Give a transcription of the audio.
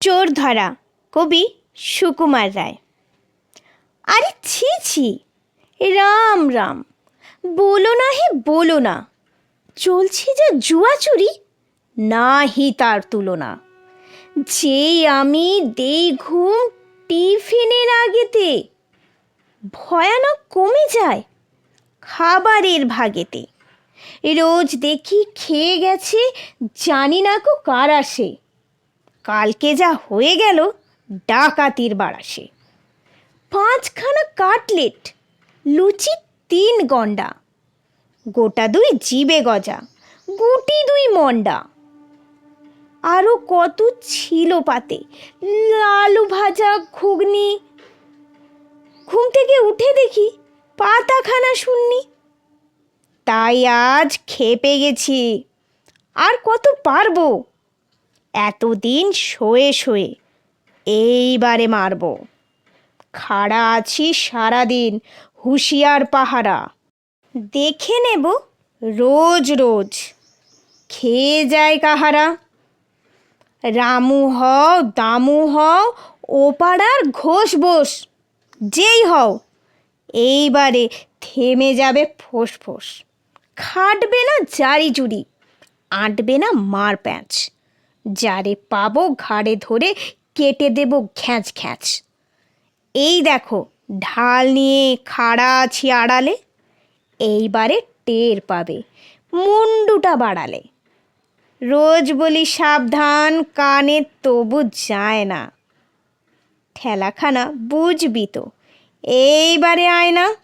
চোর ধরা কবি সুকুমার রায়। আরে ছি ছি, রাম রাম, বলো না হে, বলো না, চলছে যে জুয়া চুরি, নাহি তার তুলনা। যেই আমি দেই ঘুম টিফিনের আগেতে, ভয়ানক কমে যায় খাবারের ভাগেতে। রোজ দেখি খেয়ে গেছে জানি না কো কার আসে কালকে যা হয়ে গেল, ডাকাতির বাড়াসে পাঁচখানা কাটলেট, লুচি তিন গন্ডা, গোটা দুই জিবে গজা, গুটি দুই মন্ডা। আরও কত ছিল পাতে আলু ভাজা ঘুগনি। ঘুম থেকে উঠে দেখি পাতাখানা শুননি। তাই আজ খেপে গেছি। আর কত পারব? এতদিন শোয়ে শোয়ে এইবারে মারবো। খাড়া আছি সারাদিন হুঁশিয়ার পাহারা। দেখে নেব রোজ রোজ। খেয়ে যায় কাহারা? রামু হও, দামু হও ও পাড়ার ঘোষ বোস, যেই হও। এইবারে থেমে যাবে ফোঁস ফোঁস। খাটবে না জারি জুড়ি, আঁটবে না মার প্যাঁচ। যারে পাবো ঘাড়ে ধরে কেটে দেব ঘ্যাঁচ ঘ্যাঁচ এই দেখো, ঢাল নিয়ে খাড়া আছি আড়ালে, এইবারে টের পাবে, মুন্ডুটা বাড়ালে। রোজ বলি সাবধান, কানে তবু যায় না। ঠেলাখানা বুঝবি তো, এইবারে আয় না।